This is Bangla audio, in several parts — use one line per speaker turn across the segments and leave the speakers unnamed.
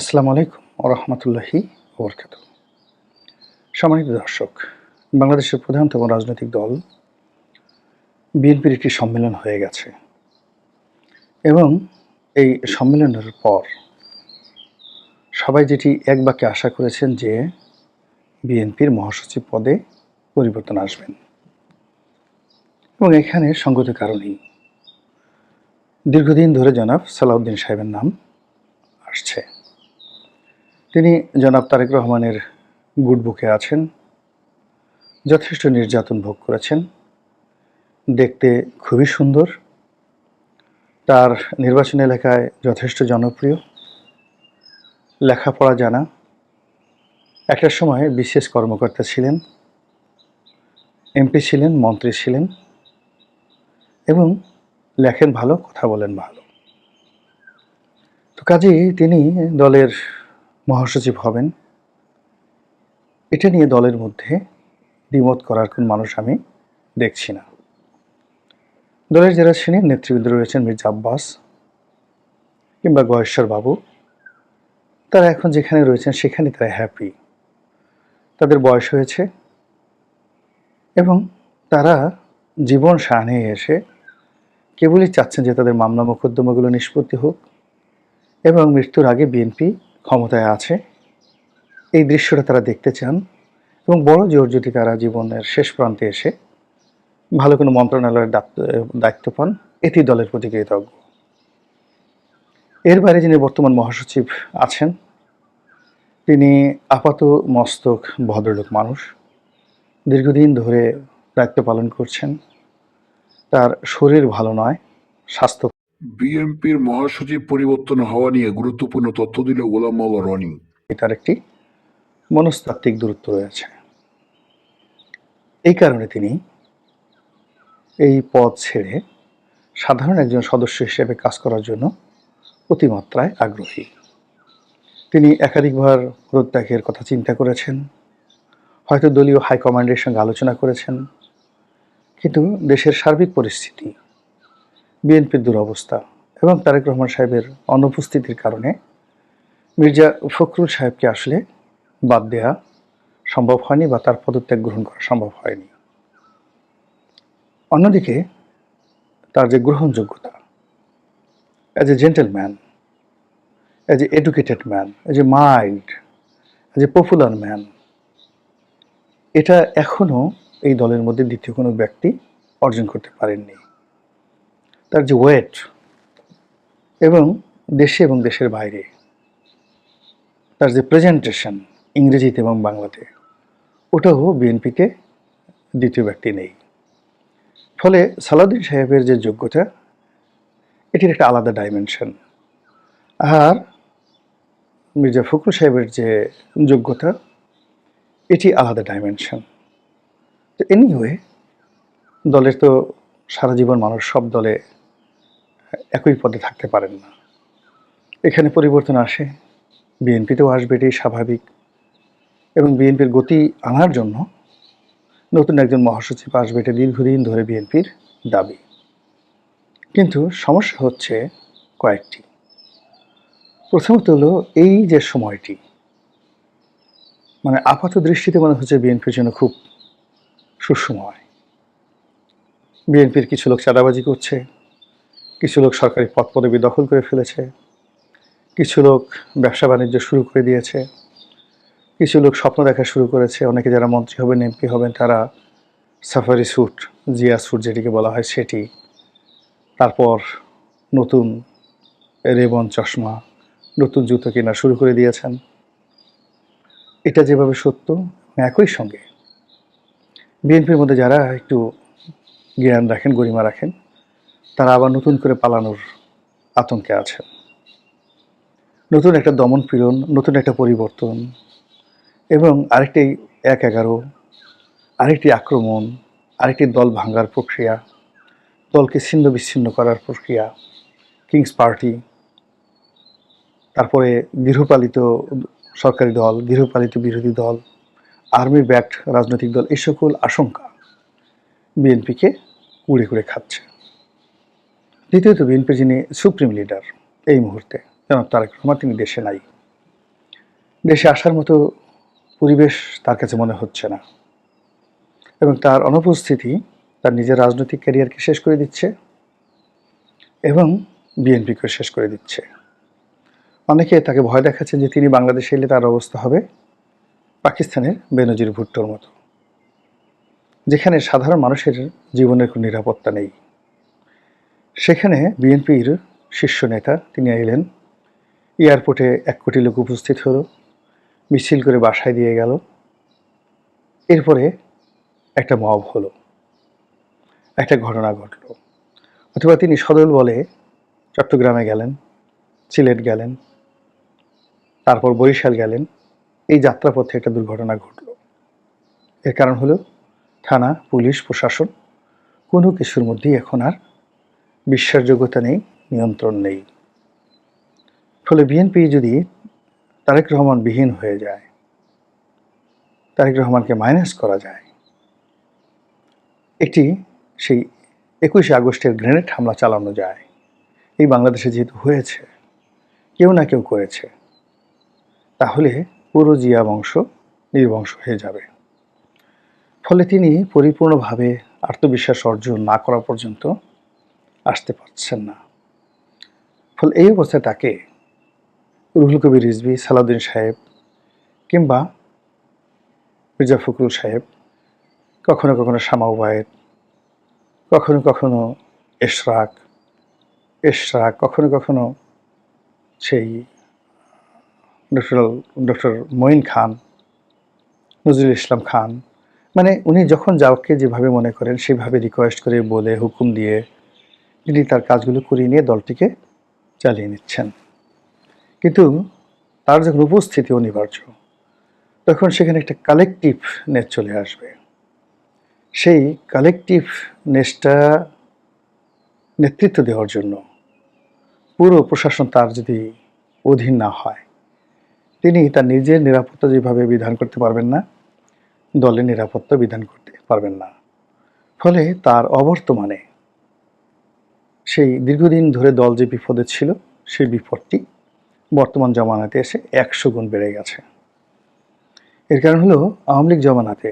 আসসালামু আলাইকুম ওরহমতুল্লাহি ওবরকাত সম্মানিত দর্শক, বাংলাদেশের প্রধানতম রাজনৈতিক দল বিএনপির একটি সম্মেলন হয়ে গেছে এবং এই সম্মেলনের পর সবাই যেটি এক বাক্যে আশা করেছেন যে বিএনপির মহাসচিব পদে পরিবর্তন আসবেন। এবং এখানে সঙ্গত কারণেই দীর্ঘদিন ধরে জনাব সালাউদ্দিন সাহেবের নাম আসছে। তিনি জনাব তারেক রহমানের গুড বুকে আছেন, যথেষ্ট নির্যাতন ভোগ করেছেন, দেখতে খুবই সুন্দর, তার নির্বাচন এলাকায় যথেষ্ট জনপ্রিয়, লেখাপড়া জানা। একটা সময় বিশেষ কর্মকর্তা ছিলেন, এমপি ছিলেন, মন্ত্রী ছিলেন, এবং লেখেন ভালো, কথা বলেন ভালো। তো কাজেই তিনি দলের মহাসচিব হবেন। এটা নিয়ে দলের মধ্যে দ্বিমত করার কোন মানুষ আমি দেখছি না। দলের যারা শ্রেণির নেতৃবৃন্দ রয়েছেন মির্জা আব্বাস কিংবা গয়েশ্বর বাবু, তারা এখন যেখানে রয়েছেন সেখানে তারা হ্যাপি তাদের বয়স হয়েছে এবং তারা জীবন সানে এসে কেবলই চাচ্ছেন যে তাদের মামলা মোকদ্দমাগুলো নিষ্পত্তি হোক এবং মৃত্যুর আগে বিএনপি ক্ষমতায় আছে। এই দৃশ্যটা তারা দেখতে চান এবং বড় জোর যদি তারা জীবনের শেষ প্রান্তে এসে ভালো কোনো মন্ত্রণালয়ের দায়িত্ব- পান। এটি দলের প্রতি কৃতজ্ঞ। এর বাইরে যিনি বর্তমান মহাসচিব আছেন, তিনি আপাত মস্তক ভদ্রলোক মানুষ। দীর্ঘদিন ধরে দায়িত্ব পালন করছেন। তার শরীর ভালো নয়, স্বাস্থ্য
বিএনপির মহাসচিব পরিবর্তন হওয়া নিয়ে গুরুত্বপূর্ণ তথ্য দিল গোলাম মাওলা রনি।
তার একটি মনস্তাত্ত্বিক দূরত্ব রয়েছে। এই কারণে তিনি এই পদ ছেড়ে সাধারণ একজন সদস্য হিসেবে কাজ করার জন্য অতিমাত্রায় আগ্রহী। তিনি একাধিকবার পদত্যাগের কথা চিন্তা করেছেন, হয়তো দলীয় হাইকমান্ডের সঙ্গে আলোচনা করেছেন, কিন্তু দেশের সার্বিক পরিস্থিতি বিএনপির দুরবস্থা এবং তারেক রহমান সাহেবের অনুপস্থিতির কারণে মির্জা ফখরুল সাহেবকে আসলে বাদ দেয়া সম্ভব হয়নি বা তার পদত্যাগ গ্রহণ করা সম্ভব হয়নি। অন্যদিকে তার যে গ্রহণযোগ্যতা as a gentleman as a educated man as a mild as a popular man এটা এখনও এই দলের মধ্যে দ্বিতীয় কোনো ব্যক্তি অর্জন করতে পারেননি। তার যে ওয়েট এবং দেশে এবং দেশের বাইরে, তার যে প্রেজেন্টেশন ইংরেজিতে এবং বাংলাতে, ওটাও বিএনপিতে দ্বিতীয় ব্যক্তি নেই। ফলে সালাউদ্দিন সাহেবের যে যোগ্যতা, এটির একটা আলাদা ডাইমেনশন আর মির্জা ফখরুল সাহেবের যে যোগ্যতা, এটি আলাদা ডাইমেনশন তো এনিওয়ে দলের তো সারা জীবন মানুষ সব দলে একই পদে থাকতে পারেন না। এখানে পরিবর্তন আসে। বিএনপিতেও আসবে, এটাই স্বাভাবিক। এবং বিএনপির গতি আনার জন্য নতুন একজন মহাসচিব আসবে, এটা দীর্ঘদিন ধরে বিএনপির দাবি। কিন্তু সমস্যা হচ্ছে কয়েকটি। প্রথমত হলো এই যে সময়টি মানে আপাত দৃষ্টিতে মনে হচ্ছে বিএনপির জন্য খুব সুসময় বিএনপির কিছু লোক চাঁদাবাজি করছে। কিছু লোক সরকারি পদ পদবি দখল করে ফেলেছে, কিছু লোক ব্যবসা বাণিজ্য শুরু করে দিয়েছে, কিছু লোক স্বপ্ন দেখা শুরু করেছে, অনেকে যারা মন্ত্রী হবেন, এমপি হবেন, তারা সাফারি স্যুট, জিয়া স্যুট যেটিকে বলা হয় সেটি। তারপর নতুন রেবন চশমা, নতুন জুতো কেনা শুরু করে দিয়েছেন। এটা যেভাবে সত্য, একই সঙ্গে। বিএনপির মধ্যে যারা একটু জ্ঞান রাখেন, গরিমা রাখেন তারা আবার নতুন করে পালানোর আতঙ্কে আছে। নতুন একটা দমন পীড়ন, নতুন একটা পরিবর্তন এবং আরেকটি এক এগারো আরেকটি আক্রমণ, আরেকটি দল ভাঙার প্রক্রিয়া, দলকে ছিন্ন বিচ্ছিন্ন করার প্রক্রিয়া কিংস পার্টি তারপরে গৃহপালিত সরকারি দল, গৃহপালিত বিরোধী দল আর্মি ব্যাকড রাজনৈতিক দল, এই সকল আশঙ্কা বিএনপিকে কুড়ে কুড়ে খাচ্ছে। দ্বিতীয়ত বিএনপি যিনি সুপ্রিম লিডার এই মুহূর্তে, জনাব তারেক রহমান, তিনি দেশে নাই। দেশে আসার মতো পরিবেশ তার কাছে মনে হচ্ছে না। এবং তার অনুপস্থিতি তার নিজের রাজনৈতিক ক্যারিয়ারকে শেষ করে দিচ্ছে এবং বিএনপিকে শেষ করে দিচ্ছে। অনেকে তাকে ভয় দেখাচ্ছেন যে তিনি বাংলাদেশে এলে তার অবস্থা হবে পাকিস্তানের বেনজির ভুট্টোর মতো। যেখানে সাধারণ মানুষের জীবনের কোনো নিরাপত্তা নেই। সেখানে বিএনপির শীর্ষ নেতা তিনি এলেন। এয়ারপোর্টে এক কোটি লোক উপস্থিত হলো। মিছিল করে বাসায় দিয়ে গেল। এরপরে একটা মব হলো। একটা ঘটনা ঘটলো। অথবা তিনি সদল বলে চট্টগ্রামে গেলেন, সিলেট গেলেন, তারপর বরিশাল গেলেন। এই যাত্রাপথে একটা দুর্ঘটনা ঘটলো। এর কারণ হলো, থানা, পুলিশ, প্রশাসন কোনো কিছুর মধ্যেই এখন আর বিশ্বাসযোগ্যতা নেই, নিয়ন্ত্রণ নেই। ফলে বিএনপি যদি তারেক রহমান বিহীন হয়ে যায়, তারেক রহমানকে মাইনাস করা যায়, একটি সেই একুশে আগস্টের গ্রেনেড হামলা চালানো যায়। এই বাংলাদেশে যেহেতু হয়েছে, কেউ না কেউ করেছে, তাহলে পুরো জিয়া বংশ নির্বংশ হয়ে যাবে। ফলে তিনি পরিপূর্ণভাবে আত্মবিশ্বাস অর্জন না করা পর্যন্ত আসতে পারছেন না। ফলে এই অবস্থায় তাকে রুহুল কবির রিজভি, সালাউদ্দিন সাহেব কিংবা মির্জা ফখরুল সাহেব কখনো কখনো শামা ওবায়েদ, কখনো কখনো এশরাক এশরাক, কখনো কখনো সেই ডক্টর ডক্টর মঈন খান, নজরুল ইসলাম খান। মানে উনি যখন যাওকে যেভাবে মনে করেন, সেভাবে রিকোয়েস্ট করে বলে, হুকুম দিয়ে তিনি তার কাজগুলো করিয়ে নিয়ে দলটিকে চালিয়ে নিচ্ছেন। কিন্তু তার যখন উপস্থিতি অনিবার্য, তখন সেখানে একটা কালেকটিভ নেট চলে আসবে। সেই কালেকটিভ নেসটা নেতৃত্ব দেওয়ার জন্য পুরো প্রশাসন তার যদি অধীন না হয়, তিনি তার নিজের নিরাপত্তা যেভাবে বিধান করতে পারবেন না, দলের নিরাপত্তা বিধান করতে পারবেন না। ফলে তার অবর্তমানে সেই দীর্ঘদিন ধরে দল যে বিপদে ছিল, সেই বিপদটি বর্তমান জমানাতে এসে একশো গুণ বেড়ে গেছে। এর কারণ হলো, আওয়ামী লীগ জমানাতে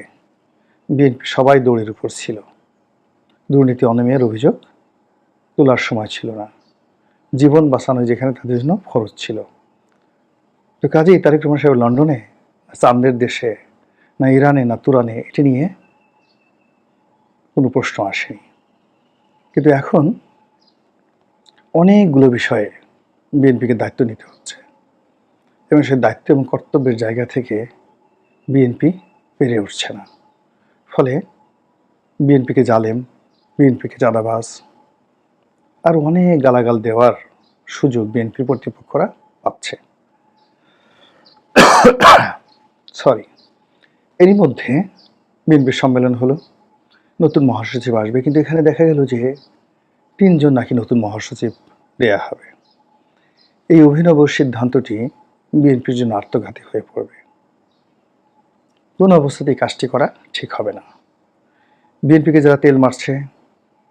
বিএনপি সবাই দৌড়ের উপর ছিল। দুর্নীতি অনিয়মের অভিযোগ তোলার সময় ছিল না। জীবন বাঁচানো যেখানে তাদের জন্য খরচ ছিল। তো কাজেই তারেক রহমান সাহেব লন্ডনে চান্দের দেশে, না ইরানে, না তুরানে, এটি নিয়ে কোনো প্রশ্ন আসেনি। কিন্তু এখন অনেকগুলো বিষয়ে বিএনপিকে দায়িত্ব নিতে হচ্ছে। এবং সেই দায়িত্ব এবং কর্তব্যের জায়গা থেকে বিএনপি পেরে উঠছে না। ফলে বিএনপিকে জালেম, বিএনপিকে চাঁদাবাজ আর অনেক গালাগাল দেওয়ার সুযোগ বিএনপি কর্তৃপক্ষরা পাচ্ছে। সরি, এরই মধ্যে বিএনপির সম্মেলন হলো, নতুন মহাসচিব আসবে, কিন্তু এখানে দেখা গেল যে তিনজন নাকি নতুন মহাসচিব দেয়া হবে। এই অভিনব সিদ্ধান্তটি বিএনপির জন্য আত্মঘাতী হয়ে পড়বে। কোন অবস্থাতেই কাজটি করা ঠিক হবে না। বিএনপিকে যারা তেল মারছে,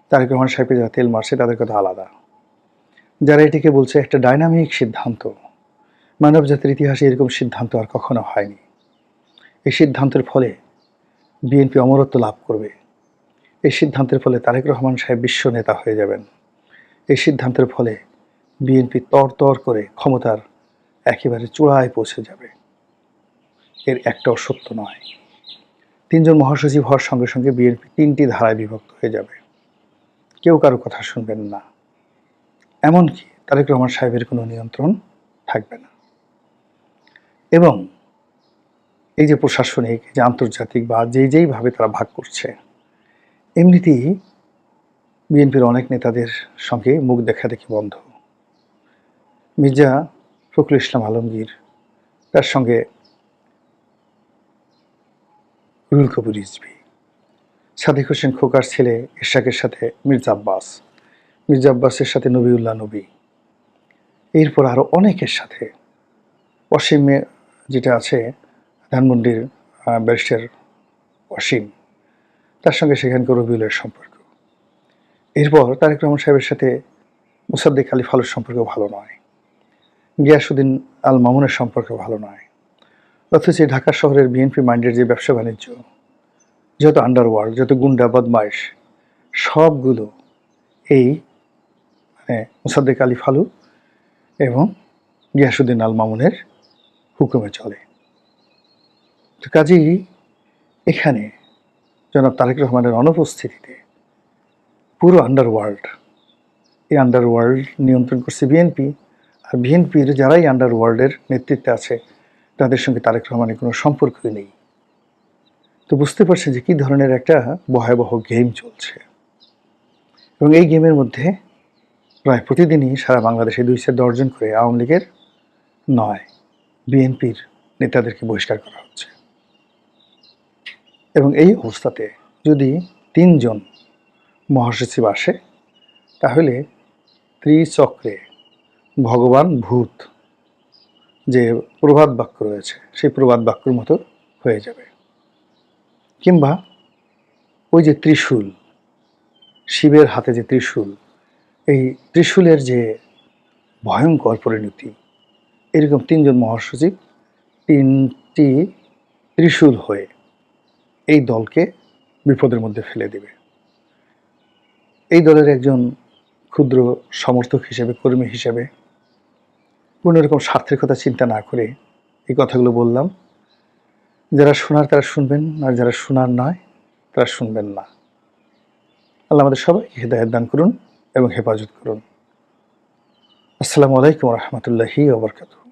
তারেক রহমান সাহেবকে যারা তেল মারছে, তাদের কথা আলাদা। যারা এটিকে বলছে একটা ডাইনামিক সিদ্ধান্ত, মানব জাতির ইতিহাসে এরকম সিদ্ধান্ত আর কখনো হয়নি। এই সিদ্ধান্তের ফলে বিএনপি অমরত্ব লাভ করবে। এই সিদ্ধান্তের ফলে তারেক রহমান সাহেব বিশ্ব নেতা হয়ে যাবেন। এই সিদ্ধান্তের ফলে বিএনপি তর তর করে ক্ষমতার একেবারে চূড়ায় পৌঁছে যাবে। এর একটাও সত্য নয়। তিনজন মহাসচিব হওয়ার সঙ্গে সঙ্গে বিএনপি তিনটি ধারায় বিভক্ত হয়ে যাবে। কেউ কারও কথা শুনবেন না। এমনকি তারেক রহমান সাহেবের কোনো নিয়ন্ত্রণ থাকবে না। এবং এই যে প্রশাসনিক, যে আন্তর্জাতিক বা যেই যেইভাবে তারা ভাগ করছে এমনিতেই বিএনপির অনেক নেতাদের সঙ্গে মুখ দেখা দেখি বন্ধ। মির্জা ফখরুল ইসলাম আলমগীর, তার সঙ্গে রুল কবির রিজভি, সাদিক হোসেন খোকার ছেলে ইশাকের সাথে মির্জা আব্বাস, মির্জা আব্বাসের সাথে নবিউল্লাহ নবী। এরপর আরও অনেকের সাথে অসীমে যেটা আছে ধানমন্ডির ব্যারিস্টার অসীম। তার সঙ্গে সেখানকার রবিউলের সম্পর্ক। এরপর তারেক রহমান সাহেবের সাথে মুসাদ্দিক আলী ফালুর সম্পর্ক ভালো নয়। গিয়াসুদ্দিন আল মামুনের সম্পর্ক ভালো নয়। অথচ ঢাকা শহরের বিএনপি মাইন্ডের যে ব্যবসা বাণিজ্য, যত আন্ডারওয়ার্ল্ড যত গুন্ডা, বদমাইশ, সবগুলো এই মানে মুসাদ্দেক আলী ফালু এবং গিয়াসুদ্দিন আল মামুনের হুকুমে চলে। কাজেই এখানে জনাব তারেক রহমানের অনুপস্থিতিতে পুরো আন্ডারওয়ার্ল্ড এই আন্ডারওয়ার্ল্ড নিয়ন্ত্রণ করছে বিএনপি। আর বিএনপির যারাই আন্ডারওয়ার্ল্ডের নেতৃত্বে আছে, তাদের সঙ্গে তারেক রহমানের কোনো সম্পর্কই নেই। তো বুঝতে পারছেন যে কী ধরনের একটা ভয়াবহ গেম চলছে। এবং এই গেমের মধ্যে প্রায় প্রতিদিনই সারা বাংলাদেশে দুই চার দর্জন করে আওয়ামী লীগের নয়, বিএনপির নেতাদেরকে বহিষ্কার করা হচ্ছে। এবং এই অবস্থাতে যদি তিনজন মহাসচিব আসে, তাহলে ত্রিচক্রে ভগবান ভূত যে প্রবাদ বাক্য রয়েছে, সেই প্রবাদ বাক্যর মতো হয়ে যাবে। কিংবা ওই যে ত্রিশূল, শিবের হাতে যে ত্রিশূল, এই ত্রিশূলের যে ভয়ঙ্কর পরিণতি, এরকম তিনজন মহাসচিব তিনটি ত্রিশূল হয়ে এই দলকে বিপদের মধ্যে ফেলে দেবে। এই দলের একজন ক্ষুদ্র সমর্থক হিসেবে, কর্মী হিসেবে কোনো রকম স্বার্থের কথা চিন্তা না করে এই কথাগুলো বললাম। যারা শোনার তারা শুনবেন, আর যারা শোনার নয়, তারা শুনবেন না। আল্লাহ আমাদের সবাইকে হেদায়ত দান করুন এবং হেফাজত করুন। আসসালামু আলাইকুম রহমতুল্লাহি ওবরকাতুহ